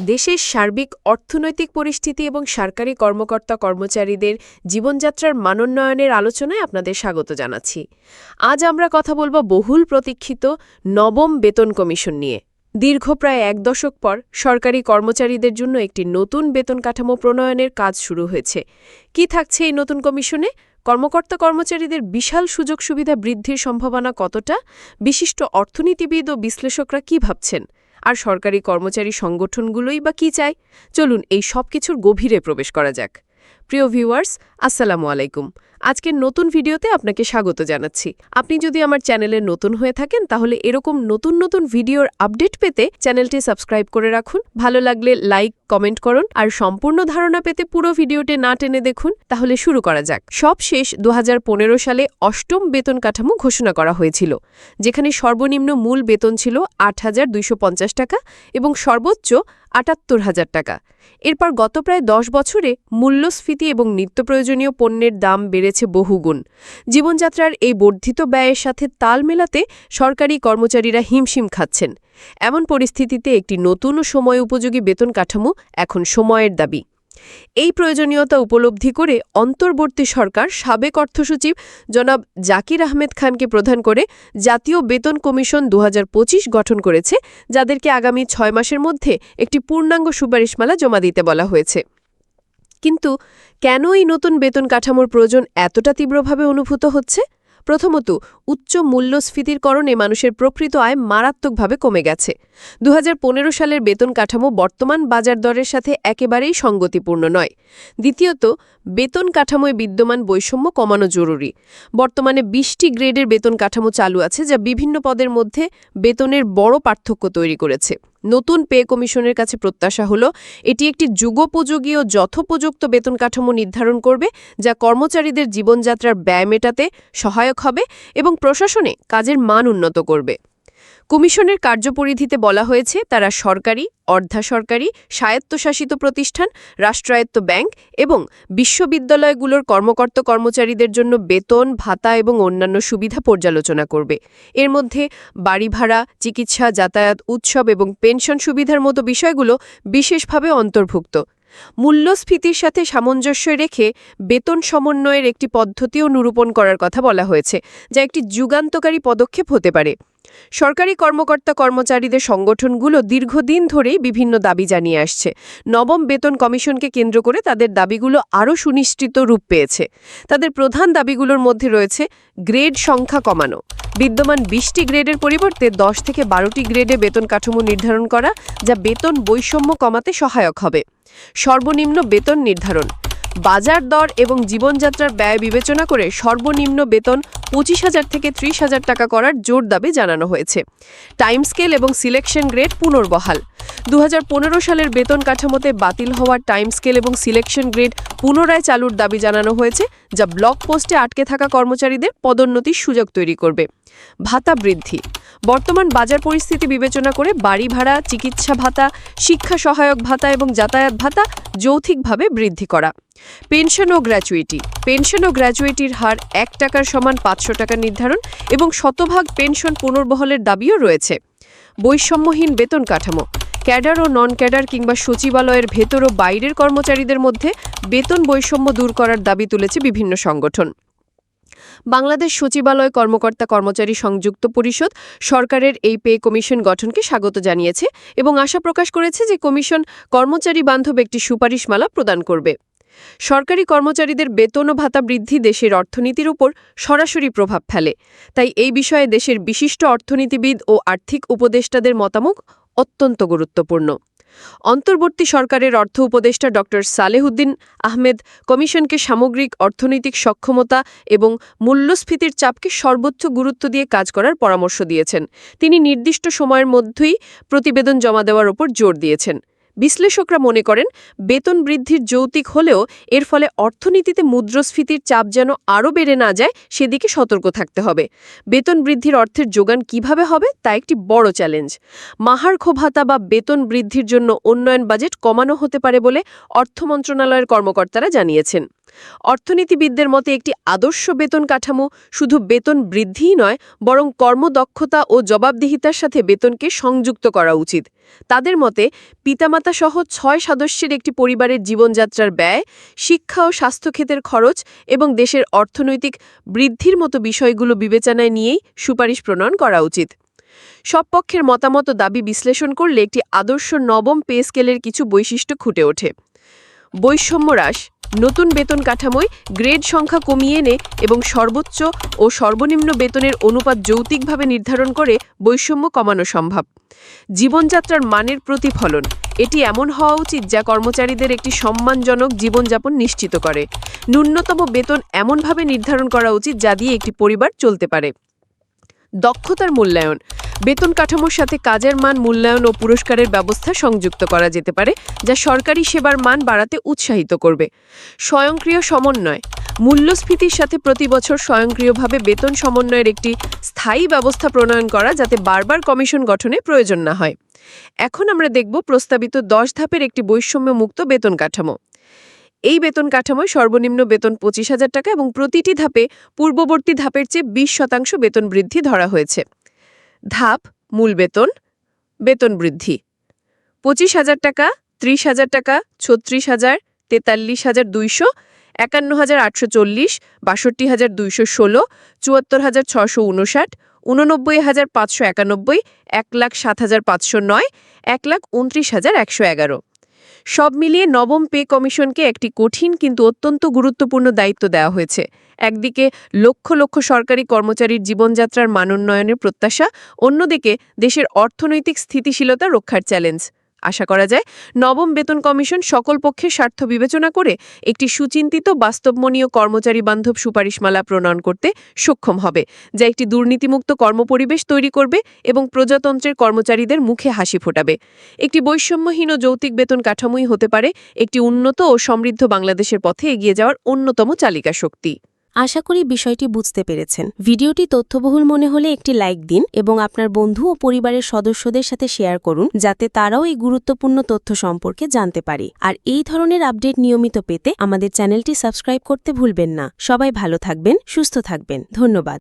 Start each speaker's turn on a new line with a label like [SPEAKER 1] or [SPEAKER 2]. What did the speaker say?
[SPEAKER 1] দেশের সার্বিক অর্থনৈতিক পরিস্থিতি এবং সরকারি কর্মকর্তা কর্মচারীদের জীবনযাত্রার মানোন্নয়নের আলোচনায় আপনাদের স্বাগত জানাচ্ছি। আজ আমরা কথা বলব বহুল প্রতীক্ষিত নবম বেতন কমিশন নিয়ে। দীর্ঘ প্রায় এক দশক পর সরকারি কর্মচারীদের জন্য একটি নতুন বেতন কাঠামো প্রণয়নের কাজ শুরু হয়েছে। কি থাকছে এই নতুন কমিশনে? কর্মকর্তা কর্মচারীদের বিশাল সুযোগ সুবিধা বৃদ্ধির সম্ভাবনা কতটা? বিশিষ্ট অর্থনীতিবিদ ও বিশ্লেষকরা কি ভাবছেন? আর সরকারি কর্মচারী সংগঠনগুলোই বা কী চায়? চলুন এই সব কিছুর গভীরে প্রবেশ করা যাক। প্রিয় ভিউয়ার্স, আসসালামু আলাইকুম। আজকের নতুন ভিডিওতে আপনাকে স্বাগত জানাচ্ছি। আপনি যদি আমার চ্যানেলে নতুন হয়ে থাকেন, তাহলে এরকম নতুন নতুন ভিডিওর আপডেট পেতে চ্যানেলটি সাবস্ক্রাইব করে রাখুন। ভালো লাগলে লাইক, কমেন্ট করুন আর সম্পূর্ণ ধারণা পেতে পুরো ভিডিওটি না টেনে দেখুন। তাহলে শুরু করা যাক। সব শেষ দু সালে অষ্টম বেতন কাঠামো ঘোষণা করা হয়েছিল, যেখানে সর্বনিম্ন মূল বেতন ছিল আট হাজার দুইশো পঞ্চাশ টাকা এবং সর্বোচ্চ আটাত্তর হাজার টাকা। এরপর গত প্রায় দশ বছরে মূল্যস্ফীতি এবং নিত্য প্রয়োজনীয় পণ্যের দাম বেড়েছে বহুগুণ। জীবনযাত্রার এই বর্ধিত ব্যয়ের সাথে তাল মেলাতে সরকারি কর্মচারীরা হিমশিম খাচ্ছেন। এমন পরিস্থিতিতে একটি নতুন ও সময় উপযোগী বেতন কাঠামো এখন সময়ের দাবি। এই প্রয়োজনীয়তা উপলব্ধি করে অন্তর্বর্তী সরকার সাবেক অর্থসচিব জনাব জাকির আহমেদ খানকে প্রধান করে জাতীয় বেতন কমিশন দু হাজার পঁচিশ গঠন করেছে, যাদেরকে আগামী ছয় মাসের মধ্যে একটি পূর্ণাঙ্গ সুপারিশমালা জমা দিতে বলা হয়েছে। কিন্তু কেন এই নতুন বেতন কাঠামোর প্রয়োজন এতটা তীব্রভাবে অনুভূত হচ্ছে? প্রথমত, উচ্চ মূল্যস্ফীতির কারণে মানুষের প্রকৃত আয় মারাত্মকভাবে কমে গেছে। দু হাজার পনেরো সালের বেতন কাঠামো বর্তমান বাজার দরের সাথে একেবারেই সঙ্গতিপূর্ণ নয়। দ্বিতীয়ত, বেতন কাঠামোয় বিদ্যমান বৈষম্য কমানো জরুরি। বর্তমানে বিশটি গ্রেডের বেতন কাঠামো চালু আছে যা বিভিন্ন পদের মধ্যে বেতনের বড় পার্থক্য তৈরি করেছে। নতুন পে কমিশনের কাছে প্রত্যাশা হল, এটি একটি যুগোপযোগী ও যথোপযুক্ত বেতন কাঠামো নির্ধারণ করবে, যা কর্মচারীদের জীবনযাত্রার ব্যয় মেটাতে সহায়ক হবে এবং প্রশাসনে কাজের মান উন্নত করবে। কমিশনের কার্যপরিধিতে বলা হয়েছে, তারা সরকারি, অর্ধাসরকারি, স্বায়ত্তশাসিত প্রতিষ্ঠান, রাষ্ট্রায়ত্ত ব্যাংক এবং বিশ্ববিদ্যালয়গুলোর কর্মকর্তা কর্মচারীদের জন্য বেতন, ভাতা এবং অন্যান্য সুবিধা পর্যালোচনা করবে। এর মধ্যে বাড়ি ভাড়া, চিকিৎসা, যাতায়াত, উৎসব এবং পেনশন সুবিধার মতো বিষয়গুলো বিশেষভাবে অন্তর্ভুক্ত। মূল্যস্ফীতির সাথে সামঞ্জস্য রেখে বেতন সমন্বয়ের একটি পদ্ধতিও নিরূপণ করার কথা বলা হয়েছে, যা একটি যুগান্তকারী পদক্ষেপ হতে পারে। সরকারি কর্মকর্তা কর্মচারীদের সংগঠনগুলো দীর্ঘদিন ধরেই বিভিন্ন দাবি জানিয়ে আসছে। নবম বেতন কমিশনকে কেন্দ্র করে তাদের দাবিগুলো আরও সুনিশ্চিত রূপ পেয়েছে। তাদের প্রধান দাবিগুলোর মধ্যে রয়েছে গ্রেড সংখ্যা কমানো। বিদ্যমান বিশটি গ্রেডের পরিবর্তে দশ থেকে বারোটি গ্রেডে বেতন কাঠামো নির্ধারণ করা, যা বেতন বৈষম্য কমাতে সহায়ক হবে। সর্বনিম্ন বেতন নির্ধারণ। বাজার দর এবং জীবনযাত্রার ব্যয় বিবেচনা করে সর্বনিম্ন বেতন পঁচিশ হাজার থেকে ত্রিশ হাজার টাকা করার জোর দাবি জানানো হয়েছে। টাইম স্কেল এবং সিলেকশন গ্রেড পুনর্বহাল। দু পনেরো সালের বেতন কাঠামোতে বাতিল হওয়ার টাইম স্কেল এবং সিলেকশন গ্রেড পুনরায় চালুর দাবি জানানো হয়েছে, যা ব্লক পোস্টে আটকে থাকা কর্মচারীদের পদোন্নতির সুযোগ তৈরি করবে। ভাতা বৃদ্ধি। বর্তমান বাজার পরিস্থিতি বিবেচনা করে বাড়ি ভাড়া, চিকিৎসা ভাতা, শিক্ষা সহায়ক ভাতা এবং যাতায়াত ভাতা যৌথিকভাবে বৃদ্ধি করা। পেনশন ও গ্র্যাচুইটি। পেনশন ও গ্র্যাচুইটির হার এক টাকার সমান পাঁচশো টাকা নির্ধারণ এবং শতভাগ পেনশন পুনর্বহলের দাবিও রয়েছে। বৈষম্যহীন বেতন কাঠামো। ক্যাডার ও নন ক্যাডার কিংবা সচিবালয়ের ভেতর ও বাইরের কর্মচারীদের মধ্যে বেতন বৈষম্য দূর করার দাবি তুলেছে বিভিন্ন সংগঠন। বাংলাদেশ সচিবালয় কর্মকর্তা কর্মচারী সংযুক্ত পরিষদ সরকারের এই পে কমিশন গঠনকে স্বাগত জানিয়েছে এবং আশা প্রকাশ করেছে যে কমিশন কর্মচারী বান্ধব একটি সুপারিশমালা প্রদান করবে। সরকারি কর্মচারীদের বেতন ও ভাতা বৃদ্ধি দেশের অর্থনীতির উপর সরাসরি প্রভাব ফেলে। তাই এই বিষয়ে দেশের বিশিষ্ট অর্থনীতিবিদ ও আর্থিক উপদেষ্টাদের মতামত অত্যন্ত গুরুত্বপূর্ণ। অন্তর্বর্তী সরকারের অর্থ উপদেষ্টা ড. সালেহুদ্দিন আহমেদ কমিশনকে সামগ্রিক অর্থনৈতিক সক্ষমতা এবং মূল্যস্ফীতির চাপকে সর্বোচ্চ গুরুত্ব দিয়ে কাজ করার পরামর্শ দিয়েছেন। তিনি নির্দিষ্ট সময়ের মধ্যেই প্রতিবেদন জমা দেওয়ার ওপর জোর দিয়েছেন। বিশ্লেষকরা মনে করেন, বেতন বৃদ্ধির যৌতিক হলেও এর ফলে অর্থনীতিতে মুদ্রাস্ফীতির চাপ যেন আরও বেড়ে না যায়, সেদিকে সতর্ক থাকতে হবে। বেতন বৃদ্ধির অর্থের যোগান কীভাবে হবে, তা একটি বড় চ্যালেঞ্জ। মাহার ভাতা বা বেতন বৃদ্ধির জন্য উন্নয়ন বাজেট কমানো হতে পারে বলে অর্থ মন্ত্রণালয়ের কর্মকর্তারা জানিয়েছেন। অর্থনীতিবিদদের মতে একটি আদর্শ বেতন কাঠামো শুধু বেতন বৃদ্ধিই নয়, বরং কর্মদক্ষতা ও জবাবদিহিতার সাথে বেতনকে সংযুক্ত করা উচিত। তাদের মতে পিতামাতা সহ ছয় সদস্যের একটি পরিবারের জীবনযাত্রার ব্যয়, শিক্ষা ও স্বাস্থ্যক্ষেত্রের খরচ এবং দেশের অর্থনৈতিক বৃদ্ধির মতো বিষয়গুলো বিবেচনায় নিয়েই সুপারিশ প্রণয়ন করা উচিত। সব পক্ষের মতামত দাবি বিশ্লেষণ করলে একটি আদর্শ নবম পে স্কেলের কিছু বৈশিষ্ট্য ফুটে ওঠে। বৈষম্য হ্রাস নতুন বেতন কাঠামোয় গ্রেড সংখ্যা কমিয়ে এনে এবং সর্বোচ্চ ও সর্বনিম্ন বেতনের অনুপাত যৌতিকভাবে নির্ধারণ করে বৈষম্য কমানো সম্ভব। জীবনযাত্রার মানের প্রতিফলন, এটি এমন হওয়া উচিত যা কর্মচারীদের একটি সম্মানজনক জীবনযাপন নিশ্চিত করে। ন্যূনতম বেতন এমনভাবে নির্ধারণ করা উচিত যা দিয়ে একটি পরিবার চলতে পারে। দক্ষতার মূল্যায়ন বেতন কাঠামোর সাথে কাজের মান, মূল্যায়ন ও পুরস্কারের ব্যবস্থা সংযুক্ত করা যেতে পারে, যা সরকারি সেবার মান বাড়াতে উৎসাহিত করবে। স্বয়ংক্রিয় সমন্বয়। মূল্যস্ফীতির সাথে প্রতি বছর স্বয়ংক্রিয়ভাবে বেতন সমন্বয়ের একটি স্থায়ী ব্যবস্থা প্রণয়ন করা যাতে বারবার কমিশন গঠনে প্রয়োজন না হয়। এখন আমরা দেখব প্রস্তাবিত দশ ধাপের একটি বৈষম্য মুক্ত বেতন কাঠামো। এই বেতন কাঠামোয় সর্বনিম্ন বেতন পঁচিশ হাজার টাকা এবং প্রতিটি ধাপে পূর্ববর্তী ধাপের চেয়ে বিশ শতাংশ বেতন বৃদ্ধি ধরা হয়েছে। ধাপ, মূল বেতন বেতন বৃদ্ধি। পঁচিশ হাজার টাকা, ত্রিশ হাজার টাকা, ছত্রিশ হাজার, তেতাল্লিশ হাজার দুইশো, একান্ন হাজার আটশো চল্লিশ, বাষট্টি হাজার দুইশো ষোলো, চুয়াত্তর হাজার ছশো উনষাট, উননব্বই হাজার পাঁচশো একানব্বই, এক লাখ সাত হাজার পাঁচশো নয়, এক লাখ উনত্রিশ হাজার একশো এগারো। সব মিলিয়ে নবম পে কমিশনকে একটি কঠিন কিন্তু অত্যন্ত গুরুত্বপূর্ণ দায়িত্ব দেওয়া হয়েছে। একদিকে লক্ষ লক্ষ সরকারি কর্মচারীর জীবনযাত্রার মানোন্নয়নের প্রত্যাশা, অন্যদিকে দেশের অর্থনৈতিক স্থিতিশীলতা রক্ষার চ্যালেঞ্জ আশা করা যায় নবম বেতন কমিশন সকল পক্ষের স্বার্থ বিবেচনা করে একটি সুচিন্তিত, বাস্তবমনীয় কর্মচারী বান্ধব সুপারিশমালা প্রণয়ন করতে সক্ষম হবে, যা একটি দুর্নীতিমুক্ত কর্মপরিবেশ তৈরি করবে এবং প্রজাতন্ত্রের কর্মচারীদের মুখে হাসি ফোটাবে। একটি বৈষম্যহীন যৌতিক বেতন কাঠামোই হতে পারে একটি উন্নত ও সমৃদ্ধ বাংলাদেশের পথে এগিয়ে যাওয়ার অন্যতম চালিকা শক্তি
[SPEAKER 2] আশা করি বিষয়টি বুঝতে পেরেছেন। ভিডিওটি তথ্যবহুল মনে হলে একটি লাইক দিন এবং আপনার বন্ধু ও পরিবারের সদস্যদের সাথে শেয়ার করুন, যাতে তারাও এই গুরুত্বপূর্ণ তথ্য সম্পর্কে জানতে পারে। আর এই ধরনের আপডেট নিয়মিত পেতে আমাদের চ্যানেলটি সাবস্ক্রাইব করতে ভুলবেন না। সবাই ভালো থাকবেন, সুস্থ থাকবেন। ধন্যবাদ।